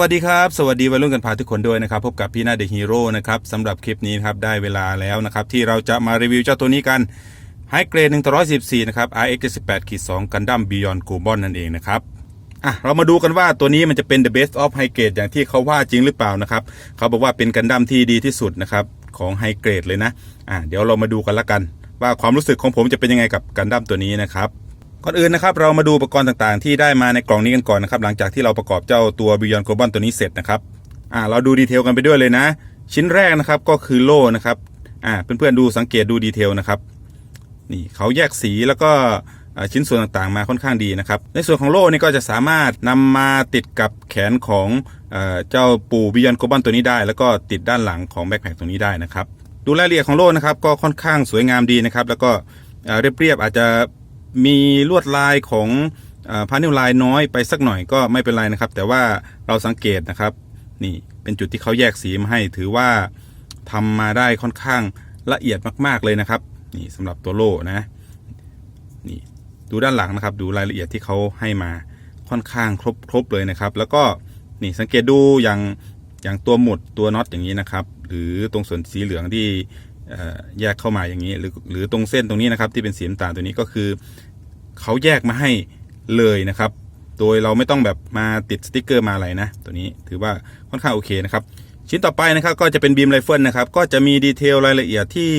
วัสดีครับ สวัสดีวัยรุ่นกันพาทุกคนด้วยนะครับ พบกับพี่นาเดอะฮีโร่นะครับสำหรับคลิปนี้นะครับได้เวลาแล้วนะครับ ที่เราจะมารีวิวเจ้าตัวนี้กันไฮเกรด114นะครับ RX 78ขีด2กันดั้ม Beyond g o b o n นั่นเองนะครับอะเรามาดูกันว่าตัวนี้มันจะเป็น the best of high grade อย่างที่เขาว่าจริงหรือเปล่านะครับเขาบอกว่าเป็นกันดั้มที่ดีที่สุดนะครับของไฮเกรดเลยนะอะเดี๋ยวเรามาดูกันละกัน ว่าความรู้สึกของผมจะเป็นยังไงกับกันดั้มตัวนี้นะครับ ก่อนอื่นนะครับเรามาดูอุปกรณ์ต่างๆ ที่ได้มาในกล่องนี้กันก่อนนะครับหลังจากที่เราประกอบเจ้าตัว Beyond Global ตัวนี้เสร็จนะครับอ่าเราดูดีเทลกันไปด้วยเลยนะ ชิ้นแรกนะครับก็คือโล่นะครับอ่าเพื่อนๆดูสังเกตดูดีเทลนะครับนี่เขาแยกสีแล้วก็ชิ้นส่วนต่างๆมาค่อนข้างดีนะครับ ในส่วนของโล่นี่ก็จะสามารถนำมาติดกับแขนของเจ้าปู Beyond Global ตัวนี้ได้ แล้วก็ติดด้านหลังของแบ็คแพคตัวนี้ได้นะครับ ดูรายละเอียดของโล่นะครับก็ค่อนข้างสวยงามดีนะครับ แล้วก็เอ่อเรียบๆอาจจะ มีลวดลายของพานิลลายน้อยไปสักหน่อยก็ไม่เป็นไรนะครับ แต่ว่าเราสังเกตนะครับนี่เป็นจุดที่เขาแยกสีมาให้ ถือว่าทำมาได้ค่อนข้างละเอียดมาก ๆเลยนะครับ นี่สำหรับตัวโล่นะนี่ดูด้านหลังนะครับ ดูรายละเอียดที่เขาให้มาค่อนข้างครบครบเลยนะครับ แล้วก็นี่สังเกตดูอย่างอย่างตัวหมุดตัวน็อตอย่างนี้นะครับ หรือตรงส่วนสีเหลืองที่ แยกเข้ามาอย่างนี้ หรือหรือตรงเส้นตรงนี้นะครับ ที่เป็นสีน้ำตาลตัวนี้ก็คือเขาแยกมาให้เลยนะครับ โดยเราไม่ต้องแบบมาติดสติกเกอร์มาอะไรนะ ตัวนี้ถือว่าค่อนข้างโอเคนะครับ ชิ้นต่อไปนะครับก็จะเป็นบีมไรเฟิลนะครับ ก็จะมีดีเทลรายละเอียดที่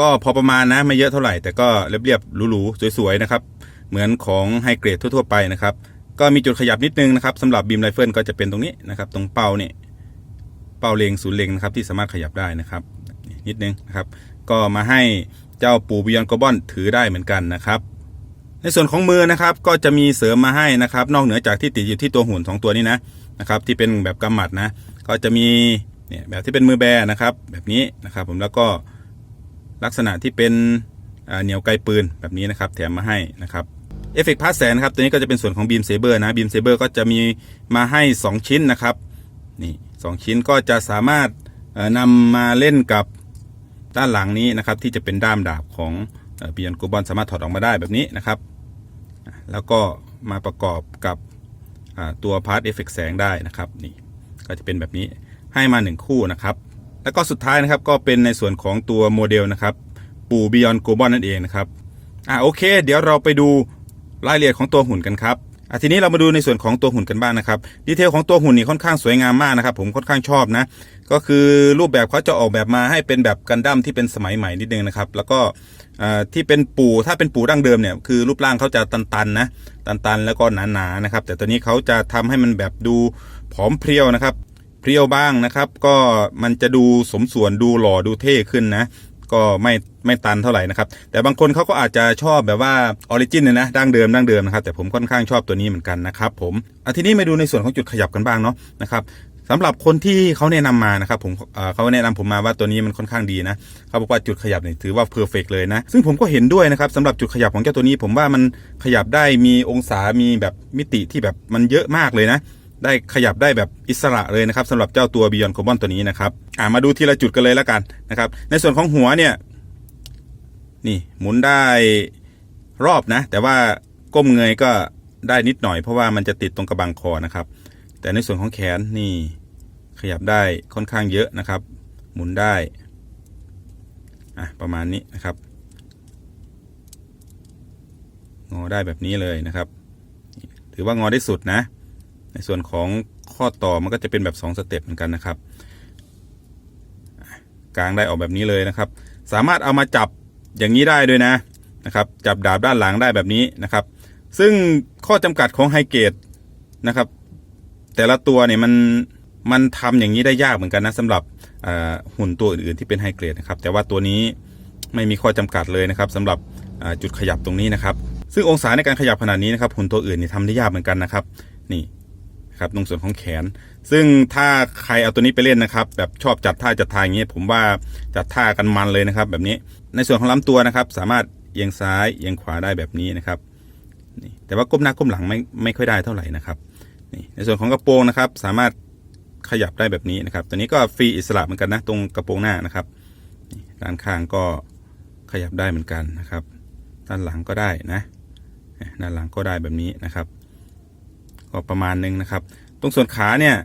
ก็พอประมาณนะไม่เยอะเท่าไหร่ แต่ก็เรียบๆหรูๆสวยๆนะครับ เหมือนของไฮเกรดทั่วๆไปนะครับ ก็มีจุดขยับนิดนึงนะครับสำหรับบีมไรเฟิลก็จะเป็นตรงนี้นะครับ ตรงเป้าเนี่ยเป้าเล็งศูนย์เล็งนะครับที่สามารถขยับได้นะครับ นิดนึงนะครับ ก็มาให้เจ้าปูบิยอนกบอนถือได้เหมือนกันนะครับ ในส่วนของมือนะครับก็จะมีเสริมมาให้นะครับ นอกเหนือจากที่ติดอยู่ที่ตัวหุ่นสองตัวนี้นะนะครับ ที่เป็นแบบกำหมัดนะ ก็จะมีเนี่ยแบบที่เป็นมือแบนะครับ แบบนี้นะครับ ผมแล้วก็ลักษณะที่เป็นอ่าเหนียวไกลปืนแบบนี้นะครับ แถมมาให้นะครับเอฟเฟกต์พาสแสนครับตัวนี้ก็จะเป็นส่วนของบีมเซเบอร์นะบีมเซเบอร์ก็จะมีมาให้ 2 ชิ้นนะครับนี่สองชิ้นก็จะสามารถเอ่อนำมาเล่นกับ ด้านหลังนี้นะครับที่จะเป็นด้ามดาบของเบียนกูบอลสามารถถอดออกมาได้แบบนี้นะครับ แล้วก็มาประกอบกับตัวพาร์ทเอฟเฟกแสงได้นะครับนี่ก็จะเป็นแบบนี้ให้มา 1 คู่นะครับ แล้วก็สุดท้ายนะครับก็เป็นในส่วนของตัวโมเดลนะครับ ปูบิยอนโกบอลนั่นเองนะครับอ่าโอเค เดี๋ยวเราไปดูรายละเอียดของตัวหุ่นกันครับ อะทีนี้เรามาดูในส่วนของตัวหุ่นกันบ้างนะครับดีเทลของตัวหุ่นนี่ค่อนข้างสวยงามมากนะครับ ผมค่อนข้างชอบนะ ก็คือรูปแบบเขาจะออกแบบมาให้เป็นแบบกันดั้มที่เป็นสมัยใหม่นิดนึงนะครับ แล้วก็ที่เป็นปูถ้าเป็นปูดั้งเดิมเนี่ยคือรูปร่างเขาจะตันๆนะตันๆ แล้วก็หนาๆนะครับ แต่ตัวนี้เขาจะทำให้มันแบบดูผอมเพรียวนะครับเพรียวบ้างนะครับ ก็มันจะดูสมส่วนดูหล่อดูเท่ขึ้นนะ ก็ไม่ไม่ตันเท่าไหร่นะครับ แต่บางคนเขาก็อาจจะชอบแบบว่าออริจินเนี่ยนะดั้งเดิมดั้งเดิมนะครับแต่ผมค่อนข้างชอบตัวนี้เหมือนกันนะครับผมอะทีนี้มาดูในส่วนของจุดขยับกันบ้างเนาะนะครับสำหรับคนที่เขาแนะนำมานะครับผมเเขาแนะนำผมมาว่าตัวนี้มันค่อนข้างดีนะเขาบอกว่าจุดขยับเนี่ยถือว่าเพอร์เฟกเลยนะ ซึ่งผมก็เห็นด้วยนะครับสำหรับจุดขยับของเจ้าตัวนี้ ผมว่ามันขยับได้มีองศามีแบบมิติที่แบบมันเยอะมากเลยนะ ได้ขยับได้แบบอิสระเลยนะครับสำหรับเจ้าตัว Beyond c o b o n ตัวนี้นะครับอ่ามาดูทีละจุดกันเลยแล้วกันนะครับ ในส่วนของหัวเนี่ยนี่หมุนได้รอบนะ แต่ว่าก้มเงยก็ได้นิดหน่อยเพราะว่ามันจะติดตรงกระบังคอนะครับ แต่ในส่วนของแขนนี่ขยับได้ค่อนข้างเยอะนะครับ หมุนได้อะประมาณนี้นะครับ งอได้แบบนี้เลยนะครับ ถือว่างอได้สุดนะ ในส่วนของข้อต่อมันก็จะเป็นแบบ 2 สเต็ปเหมือนกันนะครับ กลางได้ออกแบบนี้เลยนะครับ สามารถเอามาจับอย่างนี้ได้ด้วยนะนะครับ จับดาบด้านหลังได้แบบนี้นะครับ ซึ่งข้อจำกัดของไฮเกตนะครับ แต่ละตัวเนี่ยมันมันทำอย่างนี้ได้ยากเหมือนกันนะสำหรับหุ่นตัวอื่นๆที่เป็นไฮเกรดนะครับแต่ว่าตัวนี้ไม่มีข้อจำกัดเลยนะครับสำหรับจุดขยับตรงนี้นะครับ ซึ่งองศาในการขยับขนาดนี้นะครับหุ่นตัวอื่นนี่ทำได้ยากเหมือนกันนะครับ นี่ ครับตรงส่วนของแขน ซึ่งถ้าใครเอาตัวนี้ไปเล่นนะครับ แบบชอบจัดท่าจัดทางอย่างนี้ยผมว่าจัดท่ากันมันเลยนะครับ แบบนี้ในส่วนของลำตัวนะครับ สามารถเอียงซ้ายเอียงขวาได้แบบนี้นะครับนี่แต่ว่าก้มหน้าก้มหลังไม่ไม่ค่อยได้เท่าไหร่นะครับนี่ในส่วนของกระโปรงนะครับ สามารถขยับได้แบบนี้นะครับ ตัวนี้ก็ฟรีอิสระเหมือนกันนะ ตรงกระโปรงหน้านะครับด้านข้างก็ขยับได้เหมือนกันนะครับ ด้านหลังก็ได้นะด้านหลังก็ได้แบบนี้นะครับ ก็ประมาณนึงนะครับ ตรงส่วนขาเนี่ย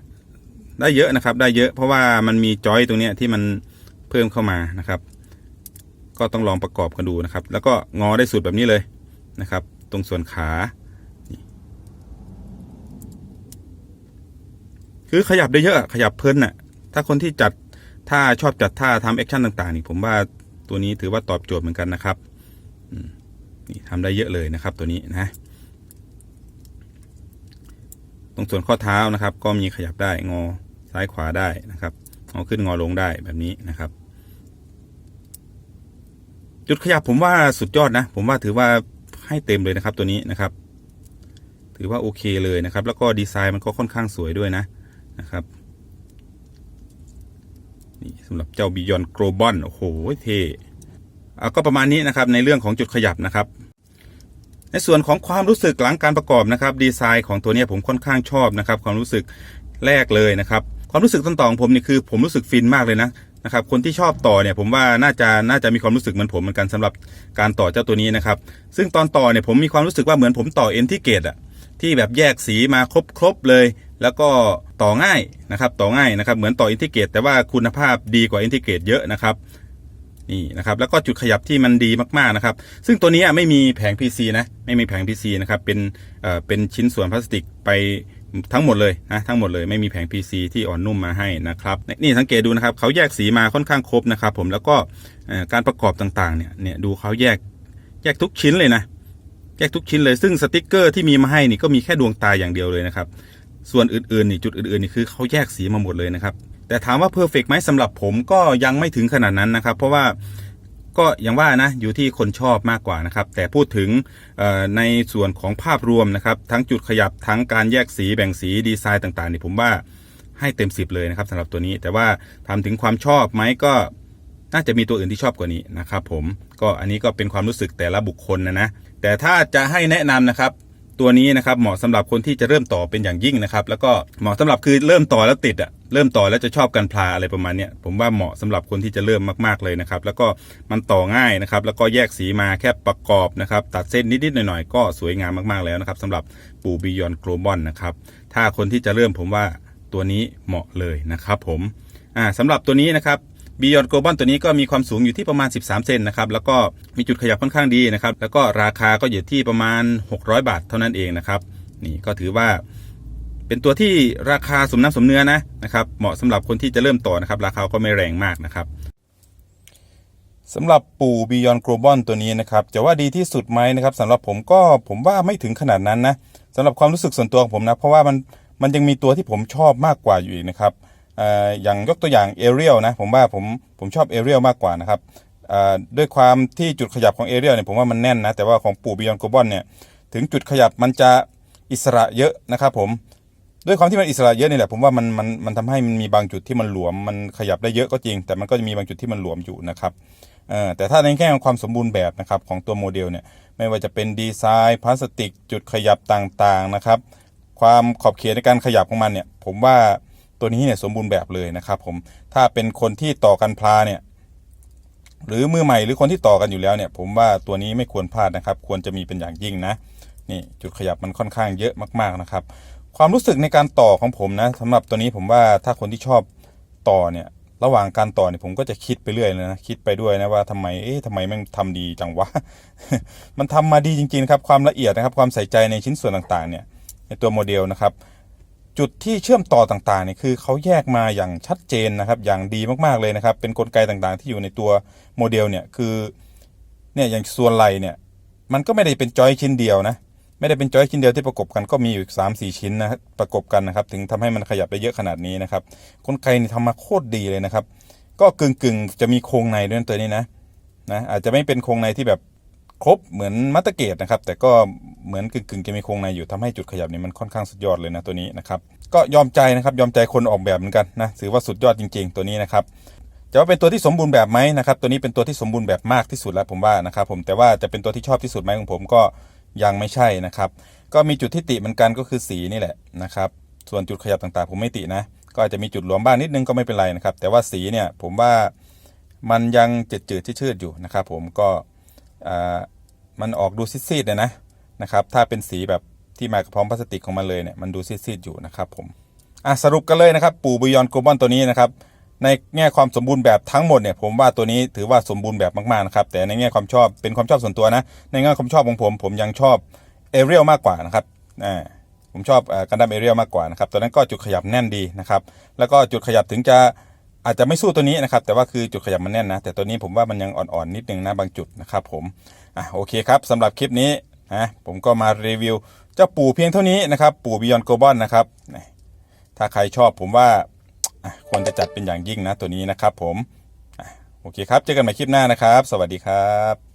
ได้เยอะนะครับ ได้เยอะเพราะว่ามันมีจอยตรงเนี้ยที่มันเพิ่มเข้ามานะครับ ก็ต้องลองประกอบกันดูนะครับ แล้วก็งอได้สุดแบบนี้เลยนะครับ ตรงส่วนขา คือขยับได้เยอะขยับเพลินน่ะถ้าคนที่จัดถ้าชอบจัดท่าทำแอคชั่นต่างๆนี่ผมว่าตัวนี้ถือว่าตอบโจทย์เหมือนกันนะครับนี่ทำได้เยอะเลยนะครับตัวนี้นะ รงส่วนข้อเท้านะครับ ก็มีขยับได้งอซ้ายขวาได้นะครับงอขึ้นงอลงได้แบบนี้นะครับ จุดขยับผมว่าสุดยอดนะ ผมว่าถือว่าให้เต็มเลยนะครับตัวนี้นะครับ ถือว่าโอเคเลยนะครับ แล้วก็ดีไซน์มันก็ค่อนข้างสวยด้วยนะนะครับนี่สำหรับเจ้าบิยอนโกลบอนโอ้โหเท่เอาก็ประมาณนี้นะครับในเรื่องของจุดขยับนะครับ ในส่วนของความรู้สึกหลังการประกอบนะครับดีไซน์ของตัวนี้ผมค่อนข้างชอบนะครับความรู้สึกแรกเลยนะครับความรู้สึกต้นต่อของผมนี่คือผมรู้สึกฟินมากเลยนะนะครับคนที่ชอบต่อเนี่ยผมว่าน่าจะน่าจะมีความรู้สึกเหมือนผมเหมือนกันสำหรับการต่อเจ้าตัวนี้นะครับซึ่งตอนต่อเนี่ยผมมีความรู้สึกว่าเหมือนผมต่อเอ็นที่เกตอะที่แบบแยกสีมาครบครบๆเลย แล้วก็ต่อง่ายนะครับต่อง่ายนะครับเหมือนต่ออินทิเกตแต่ว่าคุณภาพดีกว่าอินทิเกตเยอะนะครับ นี่นะครับแล้วก็จุดขยับที่มันดีมากๆนะครับ ซึ่งตัวนี้ไม่มีแผง PC นะไม่มีแผง PC นะครับเป็นเอ่อเป็นชิ้นส่วนพลาสติกไปทั้งหมดเลยนะทั้งหมดเลยไม่มีแผง PC ที่อ่อนนุ่มมาให้นะครับ นี่สังเกตดูนะครับเขาแยกสีมาค่อนข้างครบนะครับ ผมแล้วก็การประกอบต่างๆเนี่ยเนี่ยดูเขาแยกแยกทุกชิ้นเลยนะ แยกทุกชิ้นเลยซึ่งสติกเกอร์ที่มีมาให้นี่ก็มีแค่ดวงตาอย่างเดียวเลยนะครับ ส่วนอื่นๆนี่จุดอื่นๆนี่คือเขาแยกสีมาหมดเลยนะครับ แต่ถามว่าเพอร์เฟกไหมสำหรับผมก็ยังไม่ถึงขนาดนั้นนะครับ เพราะว่าก็อย่างว่านะอยู่ที่คนชอบมากกว่านะครับ แต่พูดถึงในส่วนของภาพรวมนะครับ ทั้งจุดขยับทั้งการแยกสีแบ่งสีดีไซน์ต่างๆนี่ผมว่าให้เต็มสิบเลยนะครับสำหรับตัวนี้ แต่ว่าทำถึงความชอบไหมก็น่าจะมีตัวอื่นที่ชอบกว่านี้นะครับผมก็อันนี้ก็เป็นความรู้สึกแต่ละบุคคลนะนะแต่ถ้าจะให้แนะนำนะครับตัวนี้นะครับเหมาะสำหรับคนที่จะเริ่มต่อเป็นอย่างยิ่งนะครับ แล้วก็เหมาะสำหรับคือเริ่มต่อแล้วติดอะ เริ่มต่อแล้วจะชอบกันพลาอะไรประมาณเนี้ยผมว่าเหมาะสำหรับคนที่จะเริ่มมากๆเลยนะครับ แล้วก็มันต่อง่ายนะครับ แล้วก็แยกสีมาแค่ประกอบนะครับ ตัดเส้นนิดๆหน่อยๆ ก็สวยงามมากๆแล้วนะครับสำหรับปูบิยอนโกลบอลนะครับถ้าคนที่จะเริ่มผมว่าตัวนี้เหมาะเลยนะครับผมอ่าสำหรับตัวนี้นะครับบิยอนโกลบอลตัวนี้ก็มีความสูงอยู่ที่ประมาณ 13 เซนนะครับ แล้วก็มีจุดขยับค่อนข้างดีนะครับ แล้วก็ราคาก็อยู่ที่ประมาณ 600 บาทเท่านั้นเองนะครับ นี่ก็ถือว่า เป็นตัวที่ราคาสมน้ำสมเนื้อนะนะครับ เหมาะสำหรับคนที่จะเริ่มต่อนะครับ ราคาก็ไม่แรงมากนะครับสำหรับปู่บิยอนโกลบอลตัวนี้นะครับจะว่าดีที่สุดไหมนะครับสำหรับผมก็ผมว่าไม่ถึงขนาดนั้นนะสำหรับความรู้สึกส่วนตัวของผมนะ เพราะว่ามันมันยังมีตัวที่ผมชอบมากกว่าอยู่อีกนะครับออย่างยกตัวอย่างเอเรียลนะผมว่าผมผมชอบเอเรียลมากกว่านะครับด้วยความที่จุดขยับของเอเรียลเนี่ยผมว่ามันแน่นนะแต่ว่าของปู่บิยอนโกบอนเนี่ยถึงจุดขยับมันจะอิสระเยอะนะครับผม ด้วยความที่มันอิสระเยอะนี่แหละผมว่ามันมันมันทำให้มันมีบางจุดที่มันหลวม มันขยับได้เยอะก็จริง แต่มันก็จะมีบางจุดที่มันหลวมอยู่นะครับแต่ถ้าในแง่ของความสมบูรณ์แบบนะครับของตัวโมเดลเนี่ยไม่ว่าจะเป็นดีไซน์พลาสติก จุดขยับต่างๆนะครับ ความขอบเขตในการขยับของมันเนี่ย ผมว่าตัวนี้เนี่ยสมบูรณ์แบบเลยนะครับ ผมถ้าเป็นคนที่ต่อกันพลาเนี่ยหรือมือใหม่หรือคนที่ต่อกันอยู่แล้วเนี่ย ผมว่าตัวนี้ไม่ควรพลาดนะครับ ควรจะมีเป็นอย่างยิ่งนะนี่จุดขยับมันค่อนข้างเยอะมากๆนะครับ ความรู้สึกในการต่อของผมนะสำหรับตัวนี้ผมว่าถ้าคนที่ชอบต่อเนี่ย ระหว่างการต่อเนี่ยผมก็จะคิดไปเรื่อยเลยนะคิดไปด้วยนะว่าทำไมเอ๊ะทำไมแม่งทำดีจังวะมันทำมาดีจริงๆครับความละเอียดนะครับ ความใส่ใจในชิ้นส่วนต่างๆ เนี่ย ในตัวโมเดลนะครับ จุดที่เชื่อมต่อต่างๆเนี่ยคือเขาแยกมาอย่างชัดเจนนะครับ อย่างดีมากๆเลยนะครับ เป็นกลไกต่างๆ ที่อยู่ในตัวโมเดลเนี่ยคือเนี่ยอย่างส่วนไหลเนี่ย มันก็ไม่ได้เป็นจอยชิ้นเดียวนะ ไม่ได้เป็นจอยชิ้นเดียวที่ประกบกันก็มีอยู่สามสี่ชิ้นนะประกบกันนะครับ ถึงทำให้มันขยับได้เยอะขนาดนี้นะครับกลไกนี่ทำมาโคตรดีเลยนะครับ ก็กึ่งๆจะมีโครงในด้วยตัวนี้นะนะอาจจะไม่เป็นโครงในที่แบบครบเหมือนมัตเตอร์เกตนะครับ แต่ก็เหมือนกึ่งๆจะมีโครงในอยู่ทำให้จุดขยับนี่มันค่อนข้างสุดยอดเลยนะตัวนี้นะครับก็ยอมใจนะครับยอมใจคนออกแบบเหมือนกันนะถือว่าสุดยอดจริง ๆ ตัวนี้นะครับจะว่าเป็นตัวที่สมบูรณ์แบบไหมนะครับตัวนี้เป็นตัวที่สมบูรณ์แบบมากที่สุดแล้วผมว่านะครับผมแต่ว่าจะเป็นตัวที่ชอบที่สุดไหมของผมก็ ยังไม่ใช่นะครับ ก็มีจุดที่ติเหมือนกันก็คือสีนี่แหละนะครับ ส่วนจุดขยับต่างๆ ผมไม่ตินะ ก็อาจจะมีจุดหลวมบ้างนิดนึงก็ไม่เป็นไรนะครับ แต่ว่าสีเนี่ยผมว่ามันยังจืดๆชืดๆอยู่นะครับ ผมก็อ่ามันออกดูซีดๆเลยนะนะครับถ้าเป็นสีแบบที่มากับพร้อมพลาสติกของมันเลยเนี่ยมันดูซีดๆอยู่นะครับผมอะสรุปกันเลยนะครับปู่บิยอนโกลบอลตัวนี้นะครับ ในแง่ความสมบูรณ์แบบทั้งหมดเนี่ยผมว่าตัวนี้ถือว่าสมบูรณ์แบบมากๆนะครับแต่ในแง่ความชอบเป็นความชอบส่วนตัวนะ ในแง่ความชอบของผม ผมยังชอบเอเรียลมากกว่านะครับอ่าผมชอบกันดั้มเอเรียลมากกว่านะครับตัวนั้นก็จุดขยับแน่นดีนะครับแล้วก็จุดขยับถึงจะอาจจะไม่สู้ตัวนี้นะครับแต่ว่าคือจุดขยับมันแน่นนะ แต่ตัวนี้ผมว่ามันยังอ่อนๆนิดนึงนะบางจุดนะครับผมอะโอเคครับสำหรับคลิปนี้นะผมก็มารีวิวเจ้าปู่เพียงเท่านี้นะครับปู่บิยอนโกลบอลนะครับถ้าใครชอบผมว่า ควรจะจัดเป็นอย่างยิ่งนะตัวนี้นะครับผมโอเคครับ เจอกันใหม่คลิปหน้านะครับ สวัสดีครับ